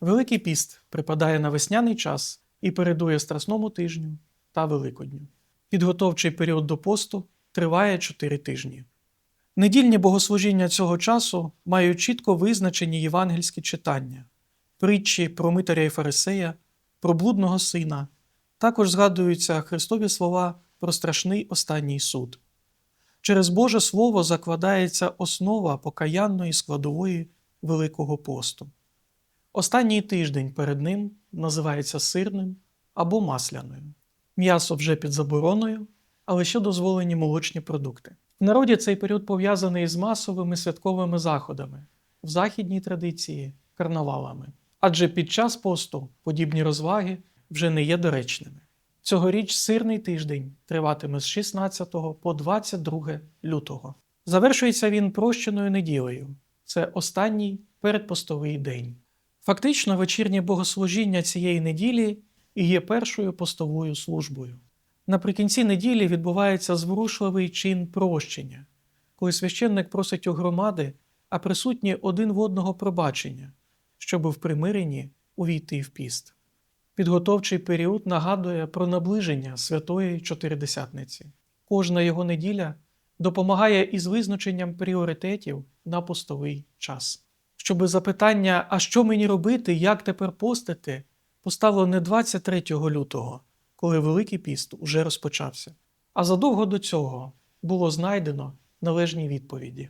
Великий піст припадає на весняний час і передує Страсному тижню та Великодню. Підготовчий період до посту триває 4 тижні. Недільні богослужіння цього часу мають чітко визначені євангельські читання, притчі про митаря і фарисея, про блудного сина. Також згадуються Христові слова про страшний останній суд. Через Боже Слово закладається основа покаянної складової Великого посту. Останній тиждень перед ним називається сирним або масляною. М'ясо вже під забороною, але ще дозволені молочні продукти. В народі цей період пов'язаний з масовими святковими заходами, в західній традиції карнавалами. Адже під час посту подібні розваги вже не є доречними. Цьогоріч сирний тиждень триватиме з 16 по 22 лютого. Завершується він прощеною неділею. Це останній передпостовий день. Фактично, вечірнє богослужіння цієї неділі і є першою постовою службою. Наприкінці неділі відбувається зворушливий чин прощення, коли священник просить у громади, а присутні один в одного пробачення, щоб в примиренні увійти в піст. Підготовчий період нагадує про наближення Святої Чотиридесятниці. Кожна його неділя допомагає із визначенням пріоритетів на постовий час. Щоби запитання, а що мені робити, як тепер постити, поставило не 23 лютого, коли Великий піст уже розпочався, а задовго до цього було знайдено належні відповіді.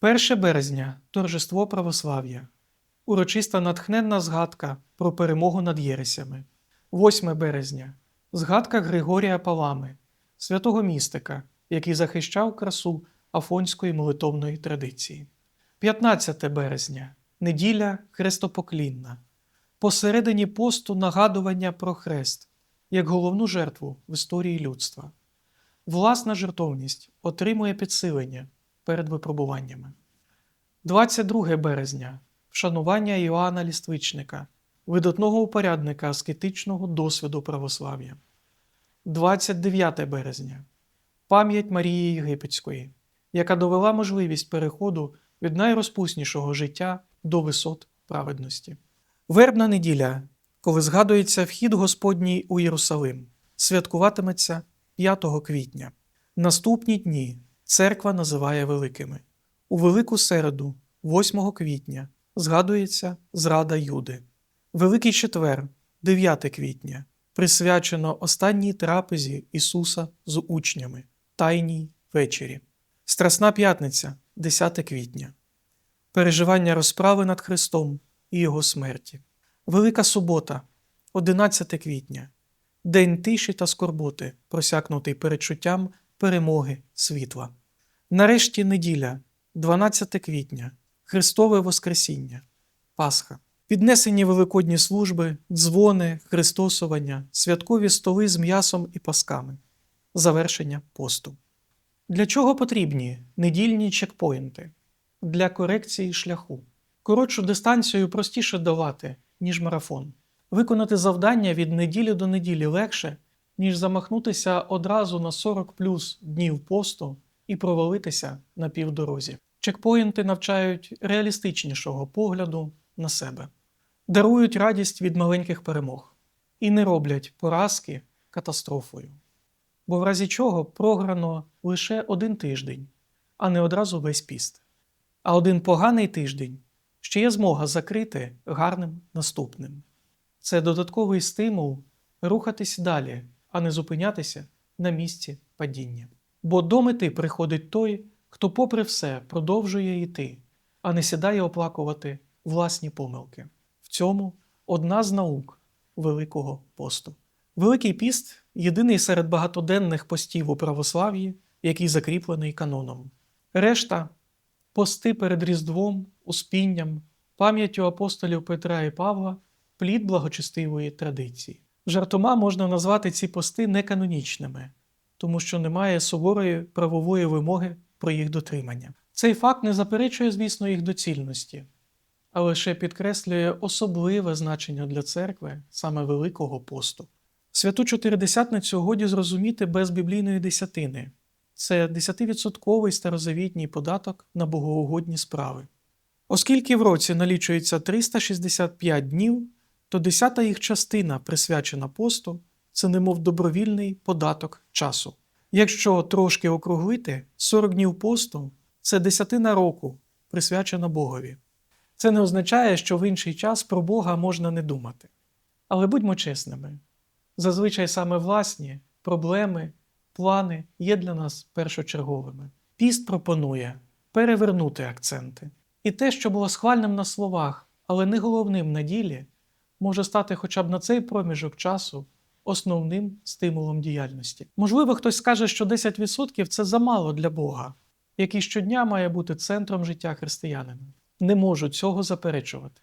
1 березня торжество православ'я, урочиста натхненна згадка про перемогу над єресями. 8 березня згадка Григорія Палами, святого містика, який захищав красу афонської молитовної традиції. 15 березня неділя хрестопоклінна. Посередині посту нагадування про хрест як головну жертву в історії людства. Власна жертовність отримує підсилення перед випробуваннями. 22 березня вшанування Іоанна Ліствичника, видатного упорядника аскетичного досвіду православ'я. 29 березня пам'ять Марії Єгипетської, яка довела можливість переходу від найрозпуснішого життя до висот праведності. Вербна неділя, коли згадується вхід Господній у Єрусалим, святкуватиметься 5 квітня. Наступні дні церква називає великими. У Велику середу, 8 квітня, згадується зрада Юди. Великий четвер, 9 квітня, присвячено останній трапезі Ісуса з учнями, Тайній вечері. Страсна п'ятниця, 10 квітня. Переживання розправи над Христом і Його смерті. Велика субота, 11 квітня. День тиші та скорботи, просякнутий передчуттям перемоги світла. Нарешті неділя, 12 квітня, Христове Воскресіння, Пасха. Піднесені великодні служби, дзвони, христосування, святкові столи з м'ясом і пасками, завершення посту. Для чого потрібні недільні чекпоінти? Для корекції шляху. Коротшу дистанцію простіше давати, ніж марафон. Виконати завдання від неділі до неділі легше, ніж замахнутися одразу на 40 плюс днів посту і провалитися на півдорозі. Чекпоінти навчають реалістичнішого погляду на себе, дарують радість від маленьких перемог і не роблять поразки катастрофою. Бо в разі чого програно лише один тиждень, а не одразу весь піст. А один поганий тиждень ще є змога закрити гарним наступним. Це додатковий стимул рухатись далі, а не зупинятися на місці падіння. Бо до мети приходить той, хто, попри все, продовжує йти, а не сідає оплакувати власні помилки. В цьому одна з наук Великого посту. Великий піст єдиний серед багатоденних постів у православ'ї, який закріплений каноном. Решта пости перед Різдвом, Успінням, пам'яттю апостолів Петра і Павла, плід благочестивої традиції. Жартома можна назвати ці пости неканонічними, тому що немає суворої правової вимоги про їх дотримання. Цей факт не заперечує, звісно, їх доцільності, а лише підкреслює особливе значення для церкви саме Великого посту. Святу Чотиридесятницю годі зрозуміти без біблійної десятини. Це 10% старозавітній податок на богоугодні справи. Оскільки в році налічується 365 днів, то десята їх частина, присвячена посту, це немов добровільний податок часу. Якщо трошки округлити, 40 днів посту це десятина року, присвячена Богові. Це не означає, що в інший час про Бога можна не думати. Але будьмо чесними: зазвичай саме власні проблеми, плани є для нас першочерговими. Піст пропонує перевернути акценти. І те, що було схвальним на словах, але не головним на ділі, може стати хоча б на цей проміжок часу основним стимулом діяльності. Можливо, хтось скаже, що 10% це замало для Бога, який щодня має бути центром життя християнина. Не можу цього заперечувати.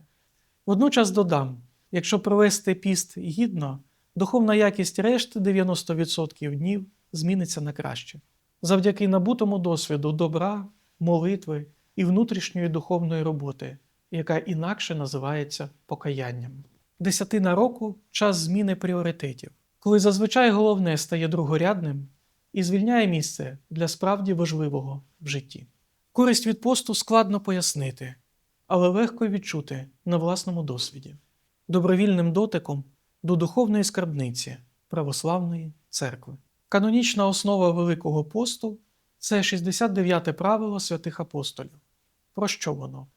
Водночас додам: якщо провести піст гідно, духовна якість решти 90% днів зміниться на краще. Завдяки набутому досвіду добра, молитви і внутрішньої духовної роботи, яка інакше називається покаянням. Десятина року час зміни пріоритетів, коли зазвичай головне стає другорядним і звільняє місце для справді важливого в житті. Користь від посту складно пояснити, але легко відчути на власному досвіді, добровільним дотиком до духовної скарбниці православної церкви. Канонічна основа Великого посту це 69-те правило святих апостолів. Про що воно?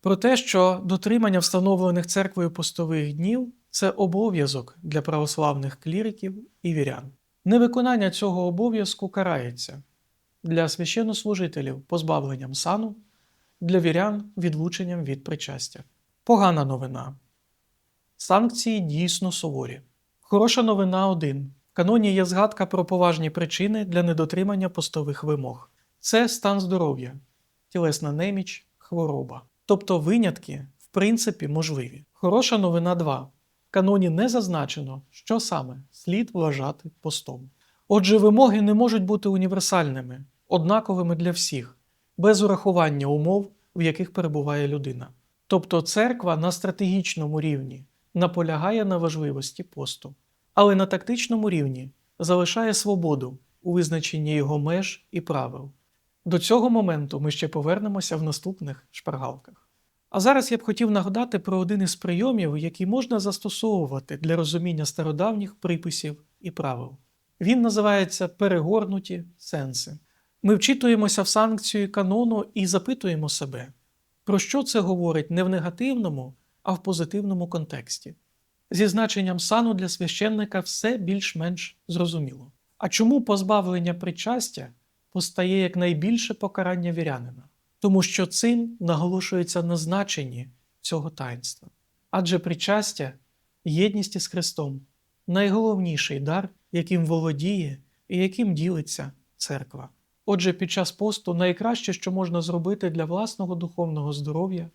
Про те, що дотримання встановлених церквою постових днів це обов'язок для православних кліриків і вірян. Невиконання цього обов'язку карається для священнослужителів позбавленням сану, для вірян відлученням від причастя. Погана новина. Санкції дійсно суворі. Хороша новина один. В каноні є згадка про поважні причини для недотримання постових вимог. Це стан здоров'я, тілесна неміч, хвороба. Тобто винятки, в принципі, можливі. Хороша новина 2. В каноні не зазначено, що саме слід вважати постом. Отже, вимоги не можуть бути універсальними, однаковими для всіх, без урахування умов, в яких перебуває людина. Тобто церква на стратегічному рівні наполягає на важливості посту, але на тактичному рівні залишає свободу у визначенні його меж і правил. До цього моменту ми ще повернемося в наступних шпаргалках. А зараз я б хотів нагадати про один із прийомів, який можна застосовувати для розуміння стародавніх приписів і правил. Він називається перегорнуті сенси. Ми вчитуємося в санкцію канону і запитуємо себе, про що це говорить не в негативному, а в позитивному контексті. Зі значенням сану для священника все більш-менш зрозуміло. А чому позбавлення причастя постає як найбільше покарання вірянина? Тому що цим наголошується на значенні цього таїнства. Адже причастя, єдність із Христом найголовніший дар, яким володіє і яким ділиться церква. Отже, під час посту найкраще, що можна зробити для власного духовного здоров'я,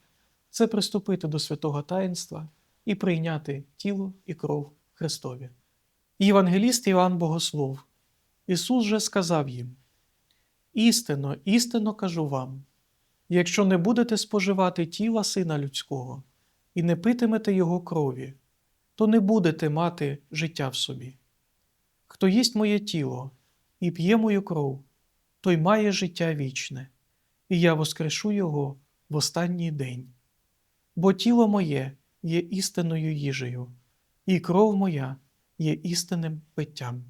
це приступити до святого таїнства і прийняти тіло і кров Христові. Євангеліст Іван Богослов. Ісус же сказав їм: Істинно, істинно кажу вам, якщо не будете споживати тіла Сина Людського і не питимете Його крові, то не будете мати життя в собі. Хто їсть моє тіло і п'є мою кров, той має життя вічне, і я воскрешу його в останній день. Бо тіло моє є істинною їжею, і кров моя є істинним питтям.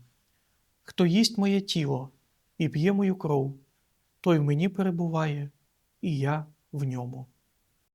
Хто їсть моє тіло і п'є мою кров, той в мені перебуває, і я в ньому.